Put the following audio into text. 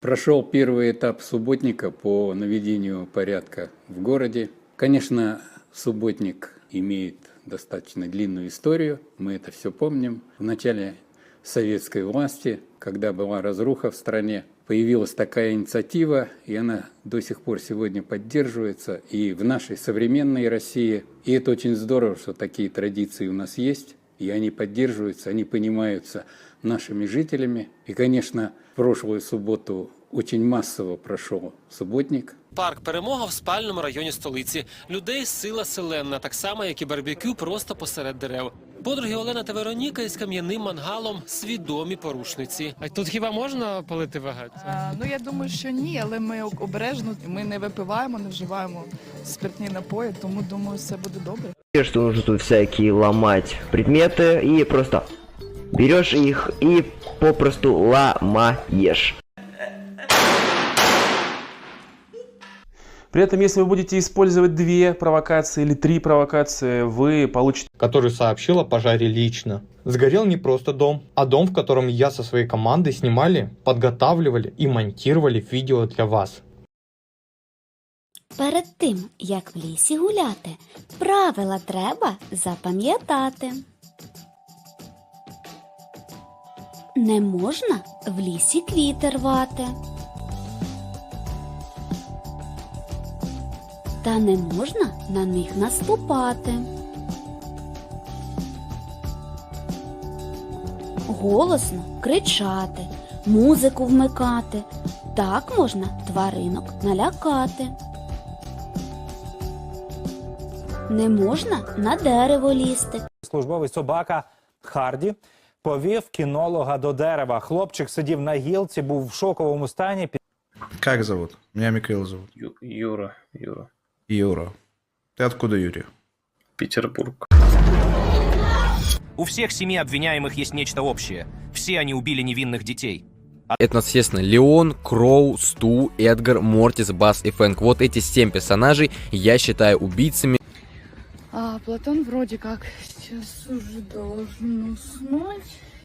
Прошел первый этап субботника по наведению порядка в городе. Конечно, субботник имеет достаточно длинную историю, мы это все помним. В начале советской власти, когда была разруха в стране, появилась такая инициатива, и она до сих пор сегодня поддерживается и в нашей современной России. И это очень здорово, что такие традиции у нас есть, и они поддерживаются, они понимаются нашими жителями. И, конечно, прошлую субботу очень массово прошел субботник. Парк Перемога в спальному районі столиці. Людей сила селенна, так само як і барбекю просто посеред дерев. Подруги Олена та Вероніка із кам'яним мангалом свідомі порушниці. А тут хіба можна палити вагать? Ну я думаю, що ні, але ми обережно ми не випиваємо, не вживаємо спиртні напої, тому думаю, все буде добре. что нужно тут всякие ломать предметы и просто берешь их и попросту ломаешь. При этом, если вы будете использовать две провокации или три провокации, вы получите который сообщил о пожаре лично. Сгорел не просто дом, а дом, в котором я со своей командой снимали, подготавливали и монтировали видео для вас. Перед тим, як в лісі гуляти, правила треба запам'ятати. Не можна в лісі квіти рвати. Та не можна на них наступати. Голосно кричати, музику вмикати. Так можна тваринок налякати. Не можна на дерево лізти. службовий собака Харді повів кінолога до дерева. Хлопчик сидів на гілці, був в шоковому стані. Как зовут? Меня Михаил зовут. Юра, Юра. Юра. Ты откуда, Юрий? Петербург. У всех семи обвиняемых есть нечто общее. Все они убили невинных детей. Это, естественно, Леон, Кроу, Сту, Эдгар, Мортис, Бас и Фэнк. Вот эти семь персонажей я считаю убийцами. А Платон вроде как сейчас уже должен уснуть.